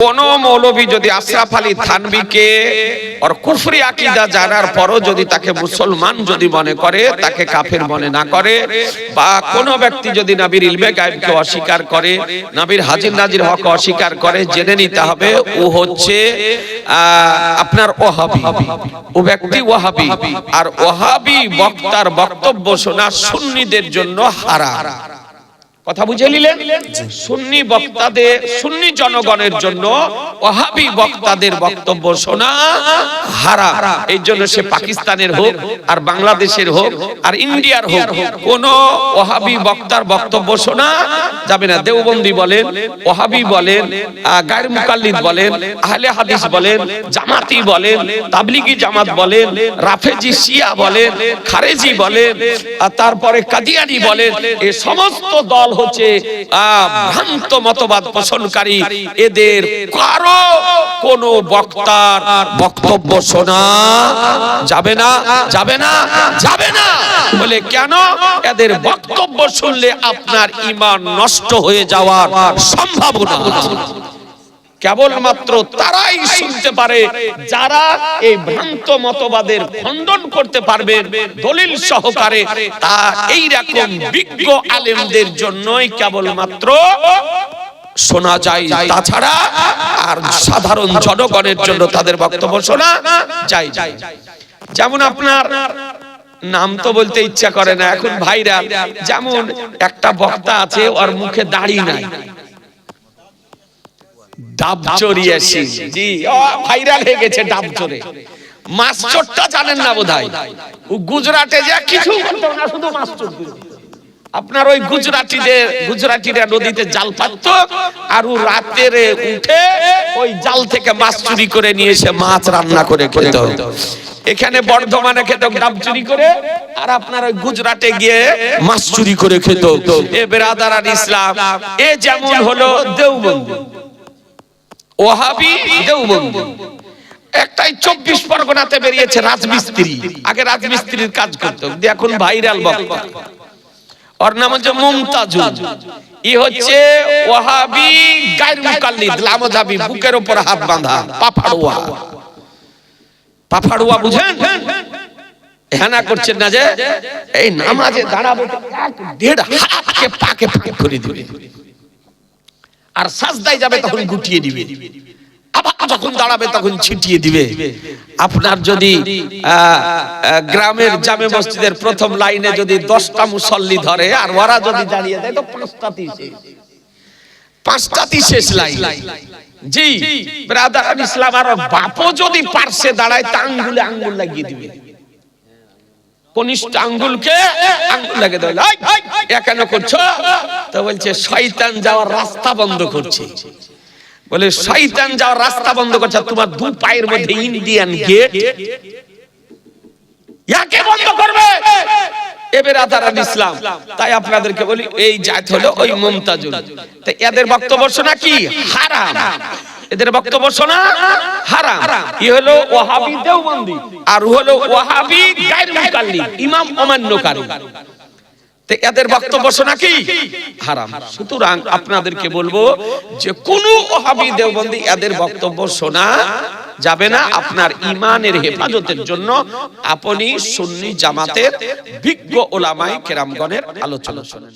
কোন মৌলভী যদি আশরাফ আলী থানবিকে ওর কুফরি আকিদা জানার পরও যদি তাকে মুসলমান যদি মনে করে, তাকে কাফের মনে না করে, বা কোন ব্যক্তি যদি নবীর ইলমে গায়েবকে অস্বীকার করে, নবীর হাজির নাজির হক অস্বীকার করে, জেনে নিতে হবে ও হচ্ছে আপনার ওহাবি। ও ব্যক্তি ওহাবি। আর ওহাবি বক্তার বক্তব্য শোনা সুন্নিদের জন্য হারাম। কথা বুঝে নিলেন? সুন্নি বক্তাদের, সুন্নি জনগণের জন্য ওহাবি বক্তাদের বক্তব্য শোনা হারা। এই জন্য সে পাকিস্তানের হোক আর বাংলাদেশের হোক আর ইন্ডিয়ার হোক, কোন ওহাবি বক্তার বক্তব্য শোনা যাবে না। দেওবন্দি বলেন ওহাবি বলেন গায়ের মুকাল্লিদ বলেন, আহলে হাদিস বলেন, জামাতি বলেন, তাবলিগি জামাত বলেন, রাফেজি, শিয়া বলেন, খারেজি বলেন, আর তারপরে কাদিয়ানি বলেন এই সমস্ত দল হচ্ছে ভ্রান্ত মতবাদ পোষণকারী, এদের কারও কোন বক্তার বক্তব্য শোনা যাবে না যাবে না যাবে না। বলে, কেন? এদের বক্তব্য শুনলে আপনার ইমান নষ্ট হয়ে যাওয়ার সম্ভাবনা কেবলমাত্র তারাই শুনতে পারে, যারা এই ভ্রান্ত মতবাদের খণ্ডন করতে পারবে দলিল সহকারে। তা এই রকম বিজ্ঞ আলেমদের জন্যই কেবলমাত্র শোনা যায়। তাছাড়া আর সাধারণ জনগণের জন্য তাদের বক্তব্য শোনা যায় যেমন আপনার নাম তো বলতে ইচ্ছা করে না, এখন ভাইরা যেমন একটা বক্তা আছে, ওর মুখে দাড়ি নাই। ডাব চড়িয়েছি জি ভাইরাল হয়ে গেছে ডাব চড়ে। মাছ চোরটা জানেন না বোধহয়? ও গুজরাটে যে কিছু না শুধু মাছ চোর আপনার ওই গুজরাটিদের গুজরাটিরা নদীতে জাল পাতত আর ও রাতের উঠে ওই জাল থেকে মাছ চুরি করে নিয়ে এসে মাছ রান্না করে খেত এখানে বর্ধমানে খেত ডাব চুরি করে আর আপনার ওই গুজরাটে গিয়ে মাছ চুরি করে খেত এ বেরাদার ইসলাম এ যেমন হলো দেওবন্দি। ওহাবি দেওবন্দি। একটাই চব্বিশ পরগনাতে বেরিয়েছে রাজমিস্ত্রি। আগে রাজমিস্ত্রির কাজ করতো এখন ভাইরাল বক্তা ওর নাম হচ্ছে মুমতাজুল। ই হচ্ছে ওহাবি গায়ের মুকাল্লিদ, লামজাবি, বুকের উপর হাত বাঁধা, পাফাড়ুয়া। পাফাড়ুয়া বুঝেন? হেনা করছেন না যে, এই নামাজে দাঁড়াবো, এক দেড় হাতকে পাকে পাকে করে দিবে। আর সাজদায় যাবে তখন গুটিয়ে দিবে। আবার যখন দাঁড়াবে তখন ছিটিয়ে দিবে। আপনার যদি গ্রামের জামে মসজিদের প্রথম লাইনে যদি দশটা মুসল্লি ধরে আর ওরা যদি দাঁড়িয়ে দেয় তো পাঁচটাতেই শেষ পাঁচটাতেই শেষ লাইন। জি ব্রাদার ইসলাম আর বাপও যদি পার্শ্বে দাঁড়ায় তা আঙ্গুলে আঙ্গুল লাগিয়ে দিবে। কনিষ্ঠ আঙ্গুলকে আঙ্গুল এই, এ কেন করছ? তো বলছে শয়তান যাওয়ার রাস্তা বন্ধ করছে। বলে শয়তান যাওয়ার রাস্তা বন্ধ করছে তোমার দু পায়ের মধ্যে ইন্ডিয়ান গেট ইয়াকে বন্ধ করবে। ইসলাম তাই আপনাদেরকে বলি এই জাত হলো ওই মুমতাজুল। তো এদের বক্তব্য শোনা কি? হারাম। এদের বক্তব্য শোনা হারাম। ই হলো? ওয়াহাবি দেওবন্দি আর হলো ওয়াহাবি গায়র মুকাল্লিদ ইমাম অমান্যকারী এদের বক্তব্য শোনা কি? হারাম। সুতরাং আপনাদেরকে বলব যে কোন ওহাবি দেওবন্দি এদের বক্তব্য শোনা যাবে না। আপনার ইমানের হেফাজতের জন্য আপনি সুন্নি জামাতের বিজ্ঞ ওলামাই কেরামগণের আলোচনা শোনেন।